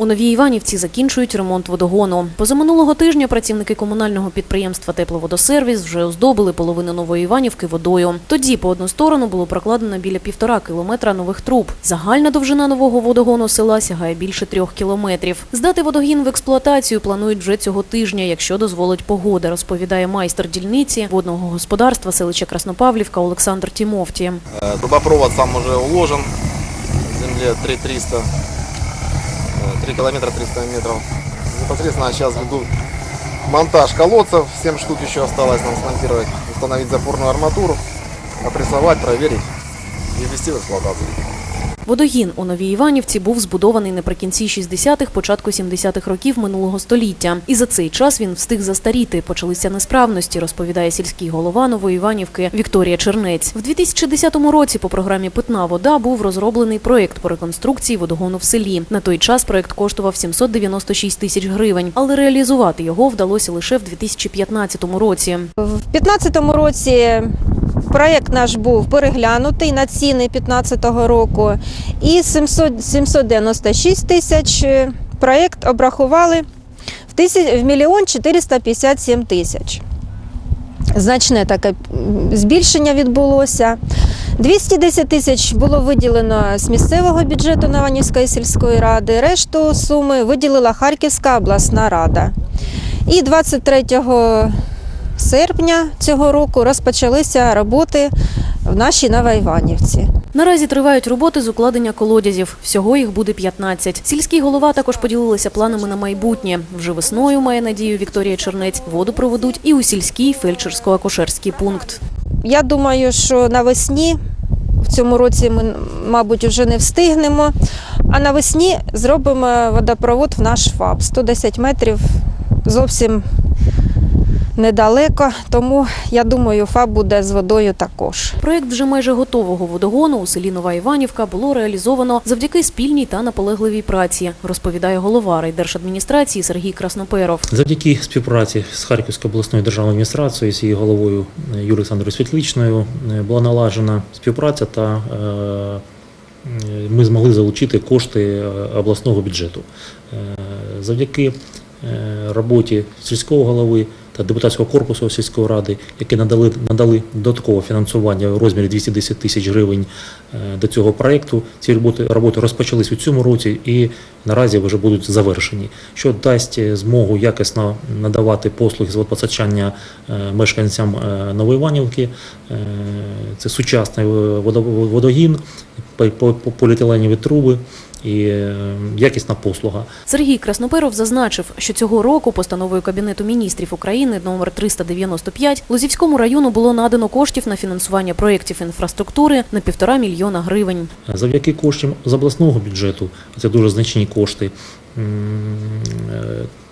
У Новій Іванівці закінчують ремонт водогону. Позаминулого тижня працівники комунального підприємства Тепловодосервіс вже оздобили половину Нової Іванівки водою. Тоді по одну сторону було прокладено біля півтора кілометра нових труб. Загальна довжина нового водогону села сягає більше трьох кілометрів. Здати водогін в експлуатацію планують вже цього тижня, якщо дозволить погода, розповідає майстер дільниці водного господарства селища Краснопавлівка Олександр Тімовті. Э, Трубопровод сам уже уложен. В земле 3300, э, 3 километра 300 метров. Непосредственно сейчас веду монтаж колодцев. 7 штук еще осталось нам смонтировать. Установить запорную арматуру, опрессовать, проверить и ввести в эксплуатацию. Водогін у Новій Іванівці був збудований наприкінці 60-х, початку 70-х років минулого століття. І за цей час він встиг застаріти. Почалися несправності, розповідає сільський голова Нової Іванівки Вікторія Чернець. В 2010 році по програмі Питна вода був розроблений проєкт по реконструкції водогону в селі. На той час проєкт коштував 796 тисяч гривень, але реалізувати його вдалося лише в 2015 році. В 2015 році проєкт наш був переглянутий на ціни 2015 року. І 700, 796 тисяч проєкт обрахували в, тисяч, в мільйон 457 тисяч. Значне таке збільшення відбулося. 210 тисяч було виділено з місцевого бюджету Наванівської сільської ради. Решту суми виділила Харківська обласна рада. І 23 серпня цього року розпочалися роботи в нашій Новоіванівці. Наразі тривають роботи з укладення колодязів. Всього їх буде 15. Сільський голова також поділилися планами на майбутнє. Вже весною має надію Вікторія Чернець. Воду проведуть і у сільський фельдшерсько-акушерський пункт. Я думаю, що навесні в цьому році ми, мабуть, вже не встигнемо. А навесні зробимо водопровод в наш ФАП 110 метрів зовсім недалеко. Тому я думаю, ФАП буде з водою також. Проєкт вже майже готового водогону у селі Нова Іванівка було реалізовано завдяки спільній та наполегливій праці, розповідає голова райдержадміністрації Сергій Красноперов. Завдяки співпраці з Харківською обласною державною адміністрацією з її головою Юлією Олександрою Світличною е, була наладжена співпраця та е, е, ми змогли залучити кошти обласного бюджету. Завдяки роботі сільського голови та депутатського корпусу сільської ради, які надали, надали додаткове фінансування у розмірі 210 тисяч гривень е, до цього проєкту. Ці роботи, роботи розпочались у цьому році і наразі вже будуть завершені, що дасть змогу якісно надавати послуги з водопостачання е, мешканцям е, Новоіванівки. Е, Це сучасний водогін, по- по- по- поліетиленові труби і е, якісна послуга. Сергій Красноперов зазначив, що цього року постановою Кабінету міністрів України номер 395 Лозівському району було надано коштів на фінансування проєктів інфраструктури на півтора мільйона гривень. Завдяки коштам з обласного бюджету, це дуже значні кошти, е,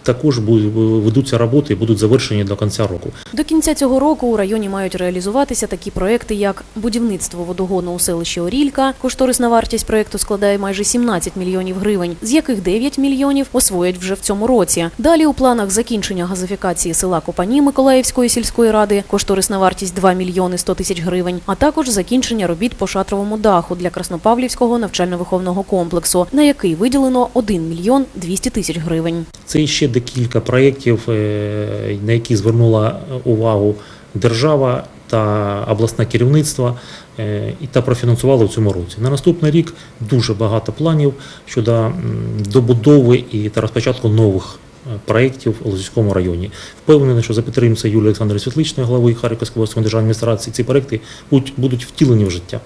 також ведуться роботи і будуть завершені до кінця року. До кінця цього року у районі мають реалізуватися такі проекти, як будівництво водогону у селищі Орілька. Кошторисна вартість проекту складає майже 17 мільйонів гривень, з яких 9 мільйонів освоять вже в цьому році. Далі у планах закінчення газифікації села Копані Миколаївської сільської ради. Кошторисна вартість 2 мільйони 100 тисяч гривень, а також закінчення робіт по шатровому даху для Краснопавлівського навчально-виховного комплексу, на який виділено 1 мільйон 200 тисяч гривень. Це ще декілька проєктів, е, на які звернула увагу держава та обласне керівництво е, та профінансували в цьому році. На наступний рік дуже багато планів щодо добудови і та розпочатку нових е, проєктів у Лозівському районі. Впевнений, що за підтримки Юлії Олександрової Світличної, голови Харківської обласної державної адміністрації, ці будуть, будуть втілені в життя.